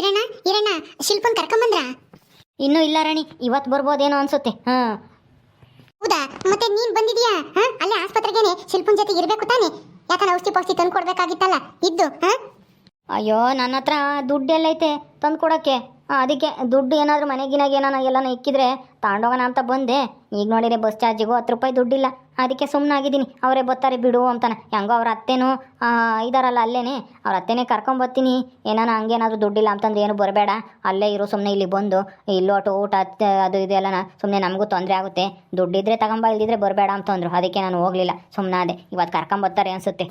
ಇರಣ್ಣ ಇರಣ್ಣ ಶಿಲ್ಪನ್ ಕರ್ಕೊಂಬಂದ್ರ ಇನ್ನೂ ಇಲ್ಲ ರಾಣಿ ಇವತ್ತು ಬರ್ಬೋದೇನೋ ಅನ್ಸುತ್ತೆ ಹಾ. ಹೌದಾ? ಮತ್ತೆ ನೀನ್ ಬಂದಿದ್ಯಾ? ಹಾ? ಅಲ್ಲೇ ಆಸ್ಪತ್ರೆಗೇನೆ ಶಿಲ್ಪನ್ ಜೊತೆ ಇರ್ಬೇಕು ತಾನೆ? ಯಾಕಂದ್ರೆ ಔಷಧಿ ಪೌಷಧಿ ತಂದು ಕೊಡ್ಬೇಕಾಗಿತ್ತಲ್ಲ ಇದ್ದು ಹಾ? ಅಯ್ಯೋ ನನ್ನ ಹತ್ರ ದುಡ್ಡು ಎಲ್ಲೈತೆ ತಂದು ಕೊಡಕ್ಕೆ. ಅದಕ್ಕೆ ದುಡ್ಡು ಏನಾದರೂ ಮನೆಗಿನಾಗ ಏನಾನ ಎಲ್ಲಾನ ಇಕ್ಕಿದ್ರೆ ತಗೊಂಡೋಗೋಣ ಅಂತ ಬಂದೆ. ಈಗ ನೋಡಿದ್ರೆ ಬಸ್ ಚಾರ್ಜಿಗೂ ಹತ್ತು ರೂಪಾಯಿ ದುಡ್ಡಿಲ್ಲ. ಅದಕ್ಕೆ ಸುಮ್ಮನಾಗಿದ್ದೀನಿ ಅವರೇ ಬರ್ತಾರೆ, ಬಿಡು ಅಂತಾನೆ. ಹೆಂಗೋ ಅವ್ರ ಅತ್ತೆನೂ ಇದಾರಲ್ಲ ಅಲ್ಲೇನೆ. ಅವ್ರ ಅತ್ತೆನೇ ಕರ್ಕೊಂಬರ್ತೀನಿ ಏನಾನ ಹಂಗೇನಾದರೂ ದುಡ್ಡಿಲ್ಲ ಅಂತಂದ್ರೆ ಏನು ಬರಬೇಡ. ಅಲ್ಲೇ ಇರು ಸುಮ್ಮನೆ ಇಲ್ಲಿ ಬಂದು. ಇಲ್ಲೋಟು ಊಟ ಅದು ಇದೆಲ್ಲ ಸುಮ್ಮನೆ ನಮಗೂ ತೊಂದರೆ ಆಗುತ್ತೆ. ದುಡ್ಡಿದ್ರೆ ತಗೊಂಬ, ಇಲ್ದಿದ್ರೆ ಬರಬೇಡ ಅಂತಂದ್ರು. ಅದಕ್ಕೆ ನಾನು ಹೋಗಲಿಲ್ಲ. ಸುಮ್ಮನಾದೆ ಇವತ್ತು ಕರ್ಕೊಂಬರ್ತಾರೆ ಅನಿಸುತ್ತೆ.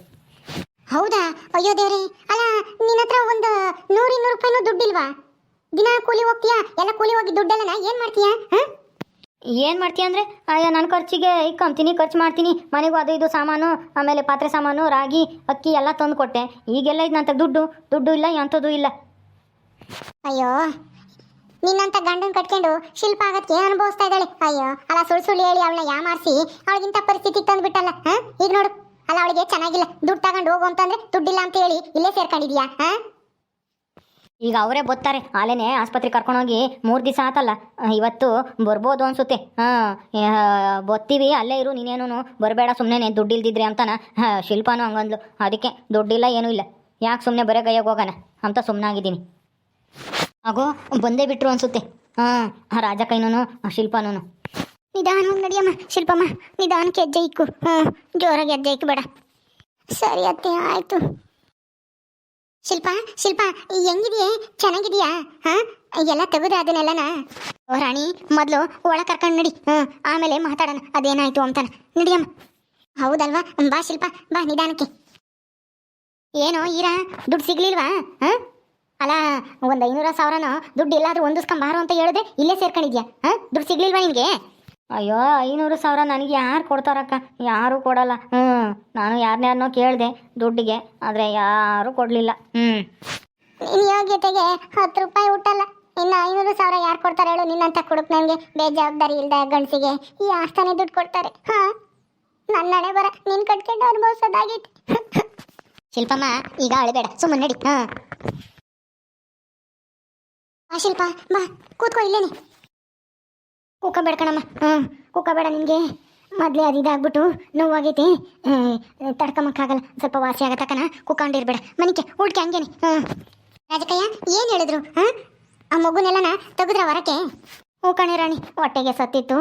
ಹೌದಾ? ಅಯ್ಯೋ ದೇವ್ರಿ. ಅಲ್ಲ ನಿನ್ನ ಹತ್ರ ಒಂದು ನೂರಿನ್ನೂರು ರೂಪಾಯಿನೂ ದುಡ್ಡಿಲ್ವಾ? ದಿನ ಕೂಲಿ ಹೋಗ್ತೀಯಾ? ಎಲ್ಲ ಕೂಲಿ ಹೋಗಿ ದುಡ್ಡೆಲ್ಲ ಏನು ಮಾಡ್ತೀಯಾ? ಹಾ? ಏನು ಮಾಡ್ತೀಯ ಅಂದರೆ? ಅಯ್ಯೋ ನನ್ನ ಖರ್ಚಿಗೆ ಇಕ್ಕೊಂತೀನಿ ಖರ್ಚು ಮಾಡ್ತೀನಿ. ಮನೆಗೂ ಅದು ಇದು ಸಾಮಾನು, ಆಮೇಲೆ ಪಾತ್ರೆ ಸಾಮಾನು, ರಾಗಿ, ಅಕ್ಕಿ ಎಲ್ಲ ತಂದು ಕೊಟ್ಟೆ. ಈಗೆಲ್ಲ ಇದ್ನಂತ ದುಡ್ಡು? ದುಡ್ಡು ಇಲ್ಲ, ಎಂಥದ್ದು ಇಲ್ಲ. ಅಯ್ಯೋ, ನಿನ್ನಂತ ಗಂಡನ್ ಕಟ್ಕೊಂಡು ಶಿಲ್ಪ ಆಗಕ್ಕೆ ಅನುಭವಿಸ್ತಾ ಇದ್ದಾಳೆ. ಅಯ್ಯೋ, ಅಲ್ಲ ಸುಳ್ಳು ಸುಳ್ಳು ಹೇಳಿ ಅವಳನ್ನ ಯಾಮಾರಿಸಿ ಅವಳಿಗಿಂತ ಪರಿಸ್ಥಿತಿ ತಂದ್ಬಿಟ್ಟಲ್ಲ, ಹಾ? ಈಗ ನೋಡು. ಅಲ್ಲ, ಅವಳಿಗೆ ಚೆನ್ನಾಗಿಲ್ಲ. ದುಡ್ಡು ತಗೊಂಡು ಹೋಗು ಅಂತಂದ್ರೆ ದುಡ್ಡಿಲ್ಲ ಅಂತ ಹೇಳಿ ಇಲ್ಲೇ ಸೇರ್ಕೊಂಡಿದ್ಯಾ, ಹಾ? ಈಗ ಅವರೇ ಬರ್ತಾರೆ ಆಲೇನೆ ಆಸ್ಪತ್ರೆಗೆ ಕರ್ಕೊಂಡೋಗಿ ಮೂರು ದಿವಸ ಆತಲ್ಲ. ಇವತ್ತು ಬರ್ಬೋದು ಅನ್ಸುತ್ತೆ. ಹಾಂ ಬರ್ತೀವಿ ಅಲ್ಲೇ ಇರು ನೀನೇನು ಬರಬೇಡ ಸುಮ್ಮನೆ ದುಡ್ಡು ಇಲ್ದಿದ್ರೆ ಅಂತಾನ ಶಿಲ್ಪಾನು ಹಂಗಂದ್ಲು. ಅದಕ್ಕೆ ದುಡ್ಡಿಲ್ಲ, ಏನೂ ಇಲ್ಲ. ಯಾಕೆ ಸುಮ್ಮನೆ ಬರೀ ಕೈಯಾಗ ಹೋಗೋಣ? ಅಂತ ಸುಮ್ಮನಾಗಿದ್ದೀನಿ ಆಗೋ, ಬಂದೇ ಬಿಟ್ರು ಅನ್ಸುತ್ತೆ. ಹಾಂ ರಾಜ ಕೈನೂ ಶಿಲ್ಪಾನೂ ನಿಧಾನವಾಗಿ ನಡಿಯಮ್ಮ, ಶಿಲ್ಪಮ್ಮ. ನಿಧಾನಕ್ಕೆ ಹೆಜ್ಜೆ ಇಕ್ಕು. ಹ್ಞೂ ಜೋರಾಗಿ ಹೆಜ್ಜೆ ಇಕ್ಬೇಡ. ಸರಿ ಅತ್ತೆ, ಆಯ್ತು. ಶಿಲ್ಪ ಶಿಲ್ಪ, ಹೆಂಗಿದೆಯೇ? ಚೆನ್ನಾಗಿದೆಯಾ? ಹಾ? ಎಲ್ಲ ತೆಗೆದ ಅದನ್ನೆಲ್ಲನ? ಓ ರಾಣಿ, ಮೊದಲು ಒಳ ಕರ್ಕೊಂಡು ನಡಿ. ಹ್ಞೂ, ಆಮೇಲೆ ಮಾತಾಡೋಣ. ಅದೇನಾಯ್ತು ಅಂತಾನ. ನಡಿಯಮ್ಮ. ಹೌದಲ್ವಾ? ಬಾ ಶಿಲ್ಪ, ಬಾ ನಿಧಾನಕ್ಕೆ. ಏನೋ ಈರಾ, ದುಡ್ಡು ಸಿಗ್ಲಿಲ್ವಾ? ಹಾಂ? ಅಲ್ಲ ಒಂದು ಐನೂರ ಸಾವಿರನೋ, ದುಡ್ಡು ಎಲ್ಲಾದ್ರೂ ಹೊಂದಿಸ್ಕೊಂಬಾರು ಅಂತ ಹೇಳಿದೆ, ಇಲ್ಲೇ ಸೇರ್ಕೊಂಡಿದ್ಯಾ? ಹಾ? ದುಡ್ಡು ಸಿಗ್ಲಿಲ್ವಾ ನಿನಗೆ ಅಯ್ಯೋ, ಐನೂರು ಸಾವಿರ ನನಗೆ ಯಾರು ಕೊಡ್ತಾರಕ್ಕ? ಯಾರೂ ಕೊಡಲ್ಲ. ಹ್ಞೂ ನಾನು ಯಾರನ್ಯಾರನೋ ಕೇಳಿದೆ ದುಡ್ಡಿಗೆ, ಆದರೆ ಯಾರೂ ಕೊಡಲಿಲ್ಲ. ಹ್ಞೂ ಯೋಗ್ಯತೆಗೆ ಹತ್ತು ರೂಪಾಯಿ ಹುಟ್ಟಲ್ಲ. ಇನ್ನು ಐನೂರು ಸಾವಿರ ಯಾರು ಕೊಡ್ತಾರೆ ಹೇಳು ನಿನ್ನಂತ ಕುಡುಕ್ ನನಗೆ ಬೇಜವಾಬ್ದಾರಿ ಇಲ್ಲದೆ ಗಂಡಸಿಗೆ. ಈ ಆಸ್ತಾನೆ ದುಡ್ಡು ಕೊಡ್ತಾರೆ. ಹಾಂ ನನ್ನ ಹಣೆ ಬರ, ನೀನು ಕಟ್ಕೊಂಡು ಅನುಭವಿಸೋದಾಗಿತ್ತು ಶಿಲ್ಪಮ್ಮ, ಈಗ ಅಳಬೇಡ. ಸುಮ್ಮನೆ ನಡಿ. ಹಾಂ. ಶಿಲ್ಪ, ಬಾ. ಕೂತ್ಕೋ, ಇಲ್ಲೇನೆ. ಕೂಕಬೇಡ ಕಣಮ್ಮ. ಹ್ಞೂ, ಕೂಕಬೇಡ ನಿನಗೆ. ಮೊದಲೇ ಅದು ಇದಾಗ್ಬಿಟ್ಟು ನೋವಾಗೈತಿ. ತಡ್ಕೊಂಬಕ್ಕಾಗಲ್ಲ ಸ್ವಲ್ಪ ವಾಸಿ ಆಗತ್ತಕನ ಕೂಕೊಂಡಿರ್ಬೇಡ ಮನಿಕೆ, ಹುಡ್ಕೆ ಹಂಗೇನೆ. ಹ್ಞೂ. ರಾಜಕಯ್ಯ, ಏನು ಹೇಳಿದ್ರು? ಹಾಂ ಆ ಮಗುನೆಲ್ಲನ ತೆಗೆದ್ರ ಹೊರಕ್ಕೆ ಹ್ಞೂ ಕಣಿ ರಾಣಿ, ಹೊಟ್ಟೆಗೆ ಸತ್ತಿತ್ತು.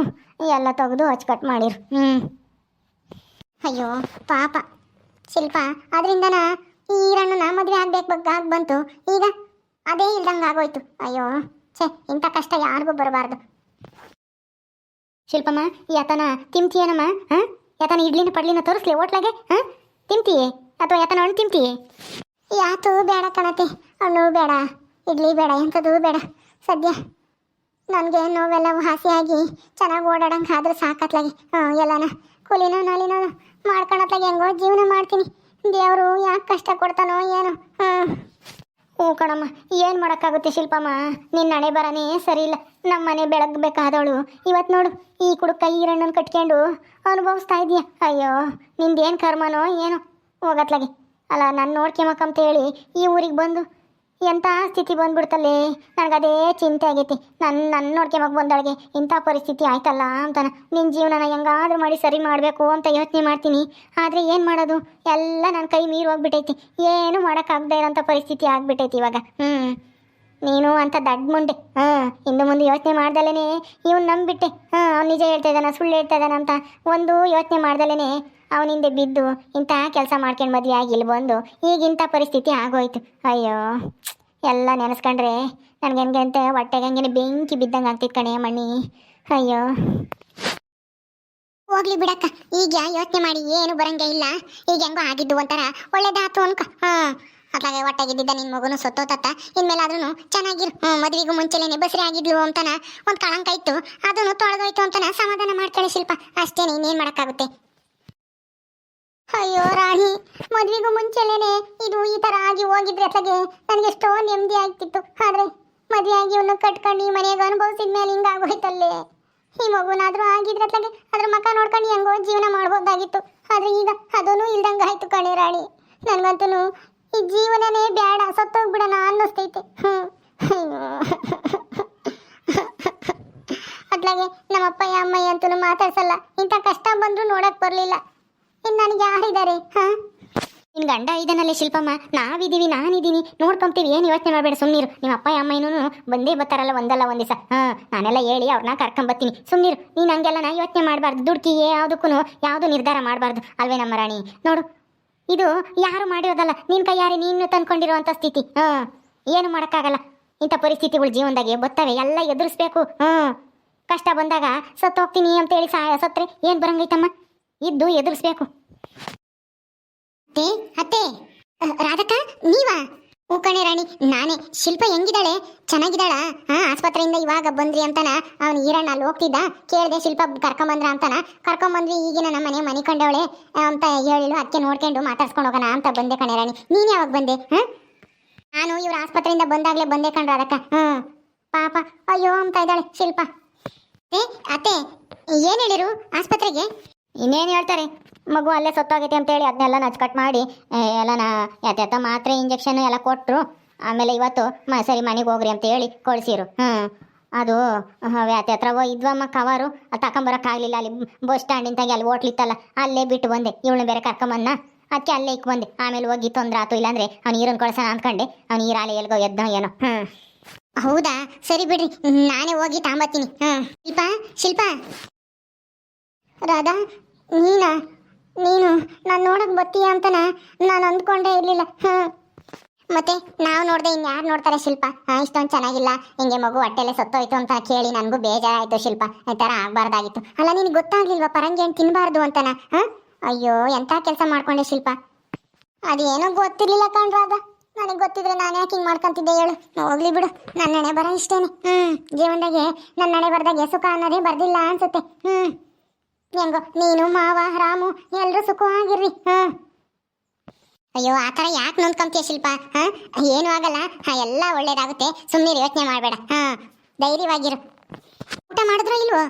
ಎಲ್ಲ ತೆಗೆದು ಅಚ್ಚುಕಟ್ಟು ಮಾಡಿರು. ಹ್ಞೂ. ಅಯ್ಯೋ, ಪಾಪ. ಶಿಲ್ಪ ಅದರಿಂದನ ಈ ಈರಣ್ಣನ ಮದುವೆ ಆಗ್ಬೇಕು ಆಗಿ ಬಂತು ಈಗ ಅದೇ ಇಲ್ದಂಗೆ ಆಗೋಯ್ತು ಅಯ್ಯೋ, ಛೇ, ಇಂಥ ಕಷ್ಟ ಯಾರಿಗೂ ಬರಬಾರ್ದು. ಶಿಲ್ಪಮ್ಮ ಯಾತನ ತಿಂತೀಯನಮ್ಮ ಹಾಂ ಯಾತನ ಇಡ್ಲಿನ ಪಡ್ಲಿನ ತೋರಿಸ್ಲಿ ಹೋಟ್ಲಾಗೆ? ಹಾಂ ತಿಂತೀಯೇ ಅಥವಾ ಯಾತನ ಹಣ್ಣು ತಿಂತೀಯೇ ಯಾತು ಬೇಡ ಕಣತೆ. ಹಣ್ಣು ಬೇಡ, ಇಡ್ಲಿ ಬೇಡ, ಎಂಥದ್ದು ಬೇಡ. ಸದ್ಯ ನನಗೆ ನೋವೆಲ್ಲ ಹಾಸಿಯಾಗಿ ಚೆನ್ನಾಗಿ ಓಡಾಡಂಗೆ ಆದ್ರೆ ಸಾಕತ್ಲಾಗೆ. ಹಾಂ ಎಲ್ಲನ ಕೂಲಿನೋ ನಾಲಿನೋ ಮಾಡ್ಕೊಳತ್ಲಾಗೆ ಹೆಂಗೋ ಜೀವನ ಮಾಡ್ತೀನಿ. ದೇವರು ಯಾಕೆ ಕಷ್ಟ ಕೊಡ್ತಾನೋ ಏನು. ಹಾಂ ಹ್ಞೂ ಕಣಮ್ಮ, ಏನು ಮಾಡೋಕ್ಕಾಗುತ್ತೆ ಶಿಲ್ಪಮ್ಮ? ನಿನ್ನ ಹಣೆ ಬರನೇ ಸರಿ ಇಲ್ಲ ನಮ್ಮ ಮನೆ ಬೆಳಗ್ಬೇಕಾದವಳು ಇವತ್ತು ನೋಡು, ಈ ಕುಡುಕ ಈರಣ್ಣನ ಕಟ್ಕೊಂಡು ಅನುಭವಿಸ್ತಾ ಇದೀಯ? ಅಯ್ಯೋ, ನಿಂದೇನು ಕರ್ಮನೋ ಏನೋ? ಹೋಗತ್ಲಾಗೆ. ಅಲ್ಲ, ನಾನು ನೋಡ್ಕೊಂಬಕ್ಕಂತ ಹೇಳಿ ಈ ಊರಿಗೆ ಬಂದು ಎಂಥ ಸ್ಥಿತಿ ಬಂದ್ಬಿಡ್ತಲ್ಲೇ? ನನಗದೇ ಚಿಂತೆ ಆಗೈತಿ. ನನ್ನ ನನ್ನ ನೋಡ್ಕೊಂಬಾಗ ಬಂದೊಳಗೆ. ಇಂಥ ಪರಿಸ್ಥಿತಿ ಆಯ್ತಲ್ಲ ಅಂತಾನ. ನಿನ್ನ ಜೀವನನ ಹೆಂಗಾದ್ರೂ ಮಾಡಿ ಸರಿ ಮಾಡಬೇಕು ಅಂತ ಯೋಚನೆ ಮಾಡ್ತೀನಿ. ಆದರೆ ಏನು ಮಾಡೋದು? ಎಲ್ಲ ನನ್ನ ಕೈ ಮೀರಿ ಹೋಗ್ಬಿಟ್ಟೈತಿ ಏನು ಮಾಡೋಕ್ಕಾಗದೇ ಇರೋಂಥ ಪರಿಸ್ಥಿತಿ ಆಗಿಬಿಟ್ಟೈತಿ ಇವಾಗ. ಹ್ಞೂ ನೀನು ಅಂತ ದಡ್ಡ ಮುಂಡೆ ಹಾಂ, ಇನ್ನು ಮುಂದೆ ಯೋಚನೆ ಮಾಡ್ದಲೇ ಇವನು ನಂಬಿಟ್ಟೆ. ಹಾಂ, ಅವ್ನು ನಿಜ ಹೇಳ್ತಾ ಇದ್ದಾನ, ಸುಳ್ಳು ಹೇಳ್ತಾ ಇದ್ದಾನ ಅಂತ ಒಂದು ಯೋಚನೆ ಮಾಡ್ದಲೇ ಅವನಿಂದೆ ಬಿದ್ದು ಇಂಥ ಕೆಲಸ ಮಾಡ್ಕೊಂಡು ಮದುವೆ ಆಗಿ ಇಲ್ಲಿ ಬಂದು, ಈಗ ಇಂಥ ಪರಿಸ್ಥಿತಿ ಆಗೋಯ್ತು. ಅಯ್ಯೋ, ಎಲ್ಲ ನೆನೆಸ್ಕೊಂಡ್ರೆ ನನಗೆ ಅಂತ ಹೊಟ್ಟೆಗೆ ಹಂಗೆ ಬೆಂಕಿ ಬಿದ್ದಂಗೆ ಆಗ್ತಿತ್ತು ಕಣೆ ಮಣ್ಣಿ. ಅಯ್ಯೋ. ಹೋಗ್ಲಿ ಬಿಡಕ್ಕ, ಈಗ ಯೋಚನೆ ಮಾಡಿ ಏನು ಬರಂಗೆ ಇಲ್ಲ. ಈಗ ಹೆಂಗೋ ಆಗಿದ್ದು ಒಂಥರ ಒಳ್ಳೇದಾತು ಅನ್ಕ. ಹಾಂ ಅದಾಗೆ ಹೊಟ್ಟೆಗಿದ್ದಿದ್ದ ನಿನ್ನ ಮಗುನು ಇನ್ಮೇಲೆ ಇನ್ಮೇಲಾದ್ರೂ ಚೆನ್ನಾಗಿರು. ಹ್ಞೂ ಮದುವೆಗೂ ಮುಂಚೆಲೇನೆ ಬಸರಿ ಆಗಿದ್ಲು ಅಂತನ ಒಂದು ಕಳಂಕ ಇತ್ತು. ಅದನ್ನು ತೊಳೆದೋಯ್ತು ಅಂತನ ಸಮಾಧಾನ ಮಾಡ್ಕೊಳ್ಳಿ ಶಿಲ್ಪ. ಅಷ್ಟೇನೆ ಇನ್ನೇನು ಮಾಡೋಕ್ಕಾಗುತ್ತೆ. ಅಯ್ಯೋ ರಾಣಿ, ಮದ್ವೆಗೂ ಮುಂಚೆಲೇನೆ ಇದು ಈ ತರ ಆಗಿ ಹೋಗಿದ್ರೆ ಅಸಗೆ ನನಗೆ ಎಷ್ಟೋ ನೆಮ್ಮದಿ ಆಗ್ತಿತ್ತು. ಆದ್ರೆ ಮದುವೆ ಆಗಿ ಇವನು ಕಟ್ಕೊಂಡು ಈ ಮನೆಗೆ ಅನುಭವಿಸಿದ ಮೇಲೆ ಹಿಂಗಾಗೋಯ್ತಲ್ಲೇ. ಈ ಮಗುನಾದ್ರೂ ಆಗಿದ್ರೆ ಅಸಗೆ ಅದ್ರ ಮಕ್ಕ ನೋಡ್ಕೊಂಡು ಹೆಂಗೋ ಜೀವನ ಮಾಡ್ಬೋದಾಗಿತ್ತು. ಆದ್ರೆ ಈಗ ಅದೂ ಇಲ್ದಂಗೆ ಆಯ್ತು ಕಣೆ ರಾಣಿ. ನನ್ಗಂತೂ ಈ ಜೀವನನೇ ಬೇಡ ಸತ್ತೋಗ್ಬಿಡೋಣ ಅನ್ನಿಸ್ತೈತೆ. ಹ್ಞೂ ಅದ್ಲಾಗೆ ನಮ್ಮಪ್ಪ ಅಮ್ಮಯ್ಯ ಅಂತೂ ಮಾತಾಡ್ಸಲ್ಲ. ಇಂಥ ಕಷ್ಟ ಬಂದ್ರು ನೋಡಕ್ ಬರ್ಲಿಲ್ಲ. ಇನ್ನು ಯಾರಿದ್ದಾರೆ ಹಾ? ನಿನ್ ಗಂಡ ಇದ್ದಾನಲ್ಲೇ ಶಿಲ್ಪಮ್ಮ. ನಾವಿದ್ದೀವಿ ನಾನಿದ್ದೀನಿ ನೋಡ್ಕೊಂತೀವಿ. ಏನು ಯೋಚನೆ ಮಾಡಬೇಡ ಸುಮ್ಮನಿರು ನಿಮ್ಮ ಅಪ್ಪ, ಅಮ್ಮ ಏನೂ ಬಂದೇ ಬರ್ತಾರಲ್ಲ ಒಂದಲ್ಲ ಒಂದ್ ದಿವಸ ಹಾ, ನಾನೆಲ್ಲ ಹೇಳಿ ಅವ್ರನ್ನ ಕರ್ಕೊಂಬತ್ತೀನಿ ಸುಮ್ಮನಿರು ನೀನು ಹಂಗೆಲ್ಲ ನಾ ಯೋಚನೆ ಮಾಡಬಾರ್ದು. ದುಡ್ಕಿ ಯಾವುದಕ್ಕೂ ಯಾವುದು ನಿರ್ಧಾರ ಮಾಡಬಾರ್ದು. ಅಲ್ವೇ ನಮ್ಮ ರಾಣಿ? ನೋಡು. ಇದು ಯಾರು ಮಾಡಿರೋದಲ್ಲ? ನಿನ್ ಕೈಯಾರೆ ನೀನು ತಂದ್ಕೊಂಡಿರುವಂಥ ಸ್ಥಿತಿ. ಹಾ. ಏನು ಮಾಡೋಕ್ಕಾಗಲ್ಲ. ಇಂಥ ಪರಿಸ್ಥಿತಿಗಳು ಜೀವನದಾಗೆ ಬರ್ತವೆ. ಎಲ್ಲ ಎದುರಿಸ್ಬೇಕು. ಹ್ಮ್ ಕಷ್ಟ ಬಂದಾಗ ಸತ್ತು ಹೋಗ್ತೀನಿ ಅಂತೇಳಿ ಸಾ ಸತ್ರೆ ಏನ್ ಬರಂಗೈತಮ್ಮ? ಇದ್ದು ಎದುರಿಸ್ಬೇಕು. ಅತ್ತೆ ಅತ್ತೆ. ರಾಧಕ್ಕ, ನೀವಾ? ಓ ಕಣೆ ರಾಣಿ, ನಾನೇ. ಶಿಲ್ಪ ಹೆಂಗಿದ್ದಾಳೆ? ಚೆನ್ನಾಗಿದ್ದಾಳ? ಹಾ ಆಸ್ಪತ್ರೆಯಿಂದ ಇವಾಗ ಬಂದ್ರಿ ಅಂತಾನ? ಅವ್ನು ಈರಣ್ಣ ಅಲ್ಲಿ ಹೋಗ್ತಿದ್ದ? ಕೇಳಿದೆ ಶಿಲ್ಪ ಕರ್ಕೊಂಬಂದ್ರ ಅಂತಾನ? ಕರ್ಕೊಂಬಂದ್ರಿ ಈಗಿನ ನಮ್ಮ ಮನೆ ಮನೆ ಕಂಡವಳೆ. ಅಂತ ಹೇಳಿಳು ಅದಕ್ಕೆ ನೋಡ್ಕೊಂಡು ಮಾತಾಡ್ಸ್ಕೊಂಡು ಹೋಗೋಣ ಅಂತ ಬಂದೆ ಕಣೆ ರಾಣಿ. ನೀನು ಯಾವಾಗ ಬಂದೆ, ಹಾ? ನಾನು ಇವ್ರ ಆಸ್ಪತ್ರೆಯಿಂದ ಬಂದಾಗ್ಲೇ ಬಂದೆ ಕಣ್ರ ಅದಕ್ಕ ಹ್ಮ್ ಪಾಪ. ಅಯ್ಯೋ ಅಂತ ಇದ್ದಾಳೆ ಶಿಲ್ಪ. ಏ, ಅತ್ತೆ, ಏನು ಹೇಳಿರು ಆಸ್ಪತ್ರೆಗೆ? ಇನ್ನೇನು ಹೇಳ್ತಾರೆ? ಮಗು ಅಲ್ಲೇ ಸತ್ತೋಗೈತಿ ಅಂತೇಳಿ ಅದನ್ನೆಲ್ಲ ನಚ್ಕಟ್ ಮಾಡಿ ಎಲ್ಲ ನಾ ಯಾತ ಮಾತ್ರೆ ಇಂಜೆಕ್ಷನ್ ಎಲ್ಲ ಕೊಟ್ಟರು ಆಮೇಲೆ ಇವತ್ತು ಮ, ಸರಿ ಮನೆಗೆ ಹೋಗ್ರಿ ಅಂತ ಹೇಳಿ ಕಳಿಸಿರು ಹ್ಞೂ ಅದು ಯಾತ್ರೆ ಹತ್ರ ಇದ್ವಮ್ಮ ಕವರು. ಅದು ತಗೊಂಬರೋಕ್ಕಾಗಲಿಲ್ಲ ಅಲ್ಲಿ ಬಸ್ ಸ್ಟ್ಯಾಂಡಿಂದಾಗಿ ಅಲ್ಲಿ ಹೋಟ್ಲಿತ್ತಲ್ಲ ಅಲ್ಲೇ ಬಿಟ್ಟು ಬಂದೆ. ಇವಳು ಬೇರೆ ಕರ್ಕೊಂಬನ್ನ ಅದಕ್ಕೆ ಅಲ್ಲೇ ಇಕ್ ಬಂದೆ. ಆಮೇಲೆ ಹೋಗಿ ತೊಂದ್ರೆ ಆತು. ಇಲ್ಲಾಂದ್ರೆ ಅವ್ನು ನೀರನ್ನು ಕಳ್ಸೋಣ ಅಂದ್ಕೊಂಡೆ ಅವ್ನು ನೀರಾಲೆ ಎಲ್ಗೋ ಎದ್ದ ಏನೋ. ಹ್ಞೂ ಹೌದಾ? ಸರಿ ಬಿಡ್ರಿ. ನಾನೇ ಹೋಗಿ ತಾಂಬತ್ತೀನಿ. ಹ್ಞೂ ಶಿಲ್ಪ ಶಿಲ್ಪ. ರಾಧಾ, ನೀನಾ? ನೀನು, ನಾನು ನೋಡಕ್ ಬತ್ತೀಯ ಅಂತನ ನಾನು ಅಂದ್ಕೊಂಡೇ ಇರಲಿಲ್ಲ. ಹಾಂ ಮತ್ತೆ ನಾವು ನೋಡ್ದೆ ಇನ್ಯಾರು ನೋಡ್ತಾರೆ ಶಿಲ್ಪ? ಇಷ್ಟೊಂದು ಚೆನ್ನಾಗಿಲ್ಲ. ಹಿಂಗೆ ಮಗು ಹೊಟ್ಟೆಲೆ ಸತ್ತೋಯ್ತು ಅಂತ ಕೇಳಿ ನನಗೂ ಬೇಜಾರಾಯ್ತು ಶಿಲ್ಪ. ಈ ಥರ ಆಗಬಾರ್ದಾಗಿತ್ತು. ಅಲ್ಲ, ನಿನಗೆ ಗೊತ್ತಾಗ್ಲಿಲ್ವಾ ಪರಂಗಿ ಹಣ್ಣು ತಿನ್ನಬಾರ್ದು ಅಂತನ? ಹಾಂ? ಅಯ್ಯೋ ಎಂಥ ಕೆಲಸ ಮಾಡ್ಕೊಂಡೆ ಶಿಲ್ಪ? ಅದೇನೋ ಗೊತ್ತಿರ್ಲಿಲ್ಲ ಕಣ್ರಾಗ. ನನಗೆ ಗೊತ್ತಿದ್ರೆ ನಾನು ಯಾಕೆ ಹಿಂಗೆ ಮಾಡ್ಕೊಂತಿದ್ದೆ ಹೇಳು. ಹೋಗ್ಲಿ ಬಿಡು. ನನ್ನ ಹಣೆ ಬರ ಇಷ್ಟೇನೆ. ಹ್ಞೂ ಜೀವನದಾಗೆ ನನ್ನ ಹಣೆ ಬರ್ದಾಗೆ ಸುಖ ಅನ್ನೋದೇ ಬರ್ದಿಲ್ಲ ಅನ್ಸುತ್ತೆ. ಹ್ಞೂ ಹೆಂಗೋ, ನೀನು ಮಾವ, ರಾಮು ಎಲ್ಲರೂ ಸುಖವಾಗಿರ್ರಿ, ಹಾಂ. ಅಯ್ಯೋ, ಆ ಥರ ಯಾಕೆ ನೊಂದ್ಕೊಂತೀಯ ಶಿಲ್ಪ, ಹಾಂ? ಏನೂ ಆಗಲ್ಲ, ಹಾಂ, ಎಲ್ಲ ಒಳ್ಳೇದಾಗುತ್ತೆ ಸುಮ್ಮನೆ ಯೋಚನೆ ಮಾಡಬೇಡ, ಹಾಂ. ಧೈರ್ಯವಾಗಿರು. ಊಟ ಮಾಡಿದ್ರೋ ಇಲ್ವೋ?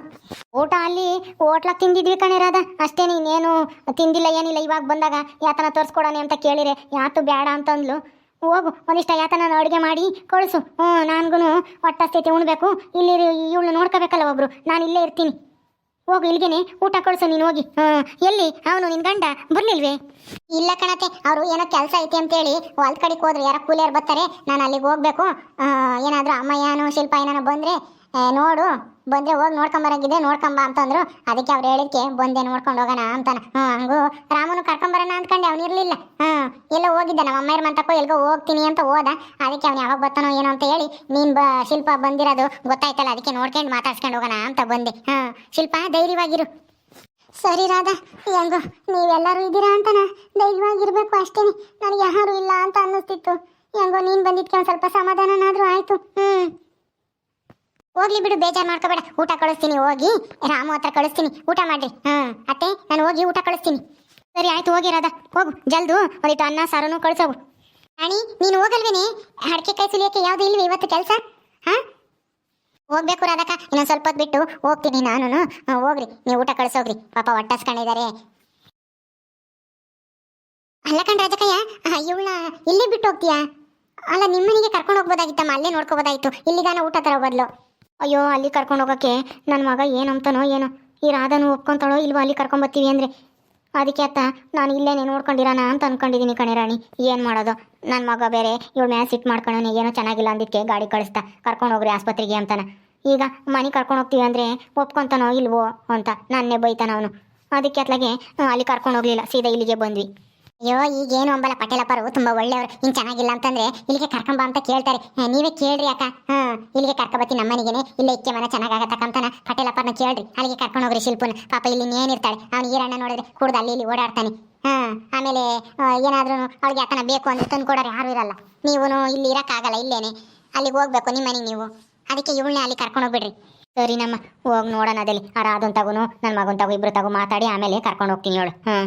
ಊಟ ಅಲ್ಲಿ ಹೋಟ್ಲಾಗ ತಿಂದಿದ್ವಿ ಕಣೆ ರಾಧ, ಅಷ್ಟೇನೆ ಇನ್ನೇನು ತಿಂದಿಲ್ಲ, ಏನಿಲ್ಲ, ಇವಾಗ ಬಂದಾಗ ಯಾತನ ತೋರಿಸ್ಕೊಡೋಣ ಅಂತ ಕೇಳಿರೆ ಯಾತು ಬೇಡ ಅಂತಂದ್ಲು. ಹೋಗು, ಒಂದಿಷ್ಟ ಯಾತನ ಅಡುಗೆ ಮಾಡಿ ಕಳಿಸು ಹ್ಞೂ ನನಗೂ ಹೊಟ್ಟಸ್ತೈತಿ ಉಣ್ಬೇಕು, ಇಲ್ಲಿ ಇವಳು ನೋಡ್ಕೋಬೇಕಲ್ಲ ಒಬ್ರು, ನಾನು ಇಲ್ಲೇ ಇರ್ತೀನಿ. ಹೋಗು ಇಲ್ಲಿಗೆನೆ, ಊಟ ಕಳಿಸು ನೀನು ಹೋಗಿ. ಎಲ್ಲಿ? ಅವನು ನಿನ್ ಗಂಡ? ಬರ್ಲಿಲ್ವೇ? ಇಲ್ಲ ಕಣತೆ, ಅವರು ಏನೋ ಕೆಲಸ ಐತಿ ಅಂತೇಳಿ ಹೊಲ್ದ ಕಡೆಗೆ ಹೋದ್ರೆ, ಯಾರೋ ಕೂಲಿಯರ್ ಬರ್ತಾರೆ, ನಾನು ಅಲ್ಲಿಗೆ ಹೋಗ್ಬೇಕು. ಏನಾದ್ರೂ ಅಮ್ಮಯ್ಯನೋ ಶಿಲ್ಪ ಏನಾನ ಬಂದ್ರೆ ನೋಡು ಬಂದೆ ಹೋಗಿ ನೋಡ್ಕೊಂಬರಂಗಿದೆ ನೋಡ್ಕೊಂಬ ಅಂತಂದ್ರು. ಅದಕ್ಕೆ ಅವ್ರು ಹೇಳಿದ್ಕೆ, ಬಂದೆ ನೋಡ್ಕೊಂಡು ಹೋಗೋಣ ಅಂತಾನೆ. ಹ್ಞೂ ಹಂಗು ರಾಮನು ಕರ್ಕೊಂಬರೋಣ ಅಂದ್ಕೊಂಡೆ, ಅವ್ನು ಇರ್ಲಿಲ್ಲ. ಹ್ಞೂ ಎಲ್ಲೋ ಹೋಗಿದ್ದ, ನಮ್ಮ ಅಮ್ಮಯ್ಯರ ಮಂತಕ್ಕೋ ಎಲ್ಗೋ ಹೋಗ್ತೀನಿ ಅಂತ ಹೋದ. ಅದಕ್ಕೆ ಅವ್ನು ಯಾವಾಗ ಬರ್ತಾನೋ ಏನೋ ಅಂತ ಹೇಳಿ, ನೀನ್ ಬ, ಶಿಲ್ಪ ಬಂದಿರೋದು ಗೊತ್ತಾಯ್ತಲ್ಲ, ಅದಕ್ಕೆ ನೋಡ್ಕೊಂಡು ಮಾತಾಡ್ಸ್ಕೊಂಡು ಹೋಗೋಣ ಅಂತ ಬಂದೆ. ಹಾಂ ಶಿಲ್ಪ, ಧೈರ್ಯವಾಗಿರು. ಸರಿ ರಾಧಾ, ಹೆಂಗೋ, ನೀವೆಲ್ಲರೂ ಇದ್ದೀರಾ ಅಂತನ? ಧೈರ್ಯವಾಗಿರ್ಬೇಕು ಅಷ್ಟೇನೆ. ನನಗೆ ಯಾರು ಇಲ್ಲ ಅಂತ ಅನ್ನಿಸ್ತಿತ್ತು. ಹೆಂಗೋ, ನೀನು ಬಂದಿದ್ಕೆ ಒಂದು ಸ್ವಲ್ಪ ಸಮಾಧಾನನಾದರೂ ಆಯ್ತು. ಹ್ಞೂ ಹೋಗ್ಲಿ ಬಿಡು, ಬೇಜಾರು ಮಾಡ್ಕೋಬೇಡ. ಊಟ ಕಳಿಸ್ತೀನಿ, ಹೋಗಿ. ರಾಮು ಹತ್ರ ಕಳಿಸ್ತೀನಿ. ಊಟ ಮಾಡ್ರಿ ಹಾಂ, ಅತ್ತೆ, ನಾನು ಹೋಗಿ ಊಟ ಕಳಿಸ್ತೀನಿ. ಸರಿ, ಆಯ್ತು, ಹೋಗಿ ರಾಧಾ. ಹೋಗು, ಜಲ್ದು ಒಂದಿಟ್ಟು ಅನ್ನ, ಸಾರನು ಕಳಿಸೋಗು. ರಾಣಿ, ನೀನು ಹೋಗಲ್ವೇನೆ? ಅಡಿಕೆ ಕೈ ಸುಲಿಯೋಕೆ ಯಾವುದು ಇಲ್ವೇ ಇವತ್ತು ಕೆಲಸ? ಹಾಂ? ಹೋಗ್ಬೇಕು ರಾಧಕ್ಕ, ಇನ್ನೊಂದು ಸ್ವಲ್ಪ ಹೊತ್ತು ಬಿಟ್ಟು ಹೋಗ್ತೀನಿ ನಾನು ಹೋಗ್ರಿ, ನೀವು ಊಟ ಕಳಿಸೋಗ್ರಿ. ಪಾಪ ಒಟ್ಟಸ್ಕೊಂಡಿದ್ದಾರೆ ಅಲ್ಲ ಕಣ್ ರಾಜಕಯ್ಯ, ಇವಳ ಇಲ್ಲಿ ಬಿಟ್ಟು ಹೋಗ್ತೀಯಾ? ಅಲ್ಲ, ನಿಮ್ಮನಿಗೆ ಕರ್ಕೊಂಡು ಹೋಗ್ಬೋದಾಗಿತ್ತಮ್ಮ, ಅಲ್ಲೇ ನೋಡ್ಕೋಬೋದಾಗಿತ್ತು ಇಲ್ಲಿಗಾನ ಊಟ ತರೋ ಬದಲು. ಅಯ್ಯೋ, ಅಲ್ಲಿ ಕರ್ಕೊಂಡು ಹೋಗೋಕ್ಕೆ ನನ್ನ ಮಗ ಏನು ಅಂತಾನೋ ಏನೋ. ಈ ರಾಧನು ಒಪ್ಕೊಂತಾಳೋ ಇಲ್ವೋ ಅಲ್ಲಿ ಕರ್ಕೊಂಬತ್ತೀವಿ ಅಂದರೆ? ಅದಕ್ಕೆ ಅತ್ತ, ನಾನು ಇಲ್ಲೇನೆ ನೋಡ್ಕೊಂಡಿರಾನ ಅಂತ ಅನ್ಕೊಂಡಿದ್ದೀನಿ ಕಣೆ ರಾಣಿ. ಏನು ಮಾಡೋದು? ನನ್ನ ಮಗ ಬೇರೆ, ಇವಳು ಮ್ಯಾಲೆ ಸಿಟ್ ಮಾಡ್ಕೊಳ್ಳೋಣ ಏನೋ ಚೆನ್ನಾಗಿಲ್ಲ ಅಂದಿದ್ದಕ್ಕೆ ಗಾಡಿ ಕಳಿಸ್ತಾ, ಕರ್ಕೊಂಡು ಹೋಗ್ರಿ ಆಸ್ಪತ್ರೆಗೆ ಅಂತಾನೆ. ಈಗ ಮನೆ ಕರ್ಕೊಂಡು ಹೋಗ್ತೀವಿ ಅಂದರೆ ಒಪ್ಕೊಂತಾನೋ ಇಲ್ವೋ ಅಂತ ನನ್ನೇ ಬೈತಾನ ಅವನು. ಅದಕ್ಕೆ ಅತ್ಲಾಗೆ ಅಲ್ಲಿ ಕರ್ಕೊಂಡು ಹೋಗ್ಲಿಲ್ಲ, ಸೀದಾ ಇಲ್ಲಿಗೆ ಬಂದ್ವಿ. ಅಯ್ಯೋ, ಈಗೇನು ಅಂಬಲ್ಲ ಪಟೇಲಪ್ಪರು ತುಂಬಾ ಒಳ್ಳೆಯವರು, ಇನ್ ಚೆನ್ನಾಗಿಲ್ಲ ಅಂತಂದ್ರೆ ಇಲ್ಲಿಗೆ ಕರ್ಕೊಂಬ ಅಂತ ಕೇಳ್ತಾರೆ. ನೀವೇ ಕೇಳ್ರಿ ಅಕ್ಕ. ಹಾ, ಇಲ್ಲಿಗೆ ಕರ್ಕೊಬತ್ತಿ ನಮ್ಮ ಮನೆಗೇನೆ ಇಲ್ಲೇ ಇಕ್ಕೆ ಮನ ಚೆನ್ನಾಗಾಗತ್ತಕ್ಕಂತನ ಪಟೇಲಪ್ಪನ ಕೇಳ್ರಿ. ಅಲ್ಲಿಗೆ ಕರ್ಕೊಂಡು ಹೋಗ್ರಿ ಶಿಲ್ಪನ. ಪಾಪ ಇಲ್ಲಿ ಏನಿರ್ತಾಳೆ ಅವ್ನು ಈರಣ್ಣ ನೋಡಿದ್ರೆ ಕುಡ್ದು ಅಲ್ಲಿ ಇಲ್ಲಿ ಓಡಾಡ್ತಾನೆ. ಹಾ, ಆಮೇಲೆ ಏನಾದ್ರೂ ಅವ್ಳಿಗೆ ಯಾಕನ ಬೇಕು ಅಂದ್ರೆ ತಂದು ಕೊಡೋರು ಯಾರು ಇರಲ್ಲ. ನೀವು ಇಲ್ಲಿ ಇರಕ್ಕಾಗಲ್ಲ, ಇಲ್ಲೇನೆ. ಅಲ್ಲಿಗೆ ಹೋಗ್ಬೇಕು ನಿಮ್ಮ ಮನೆಗೆ ನೀವು. ಅದಕ್ಕೆ ಇವಳನ್ನೇ ಅಲ್ಲಿ ಕರ್ಕೊಂಡು ಹೋಗ್ಬಿಡ್ರಿ. ಸರಿ ನಮ್ಮ, ಹೋಗಿ ನೋಡೋಣ ಅದಲ್ಲಿ ಆ ರಾಧನ್ ತಗೋನು ನನ್ನ ಮಗನ್ ತಗೋ, ಇಬ್ರು ತಗೋ ಮಾತಾಡಿ, ಆಮೇಲೆ ಕರ್ಕೊಂಡು ಹೋಗ್ತೀನಿ ಅವಳು. ಹಾಂ